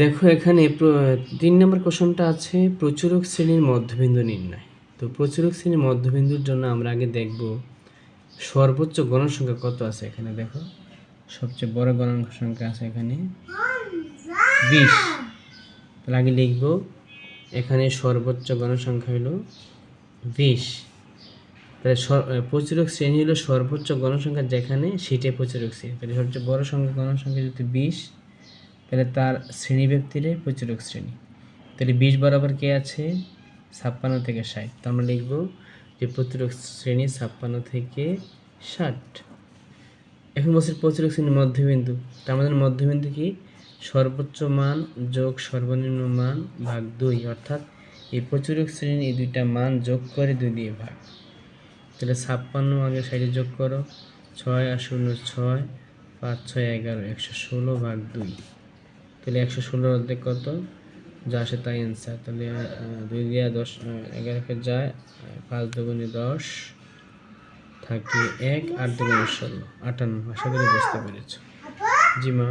দেখো এখানে তিন নম্বর কোশ্চেনটা আছে, প্রচুরক শ্রেণির মধ্যবিন্দু নির্ণয়। তো প্রচুরক শ্রেণির মধ্যবিন্দুর জন্য আমরা আগে দেখব সর্বোচ্চ গণসংখ্যা কত আছে এখানে, দেখো। সবচেয়ে বড় গণাঙ্ক সংখ্যা আছে এখানে। বিশ। তাহলে আগে লিখব, এখানে সর্বোচ্চ গণসংখ্যা হলো বিশ। তাহলে প্রচুরক শ্রেণি হলো সর্বোচ্চ গণসংখ্যা যেখানে, সেটাই প্রচুরক শ্রেণি। তাহলে সবচেয়ে বড় সংখ্যা গণসংখ্যা যদি বিশ তাহলে তার শ্রেণি ব্যক্তিরে প্রচুরক শ্রেণি। তাহলে বিশ বরাবর কে আছে? ছাপ্পান্ন থেকে ষাট। তো আমরা লিখব যে প্রচুরক শ্রেণি ছাপ্পান্ন থেকে ষাট। এখন বলছি প্রচুরক শ্রেণির মধ্যবিন্দু। তো আমাদের মধ্যবিন্দু কি? সর্বোচ্চ মান যোগ সর্বনিম্ন মান ভাগ দুই। অর্থাৎ এই প্রচুরক শ্রেণির এই দুইটা মান যোগ করে দুই দিয়ে ভাগ। তাহলে ছাপ্পান্ন আগে সাইডে যোগ করো। ছয় আর শূন্য ছয়, পাঁচ, ছয়, এগারো, একশো ষোলো ভাগ দুই। তাহলে একশো ষোলো অর্ধেক কত? যা আসে তাই অ্যান্সার তাহলে দুই দিয়ে দশ এগারোকে যায় পাঁচ দুগুণে দশ থাকে এক, আট দুগুণে ষোলো। আটান্ন। আশা করি বুঝতে পেরেছ। জি, মা।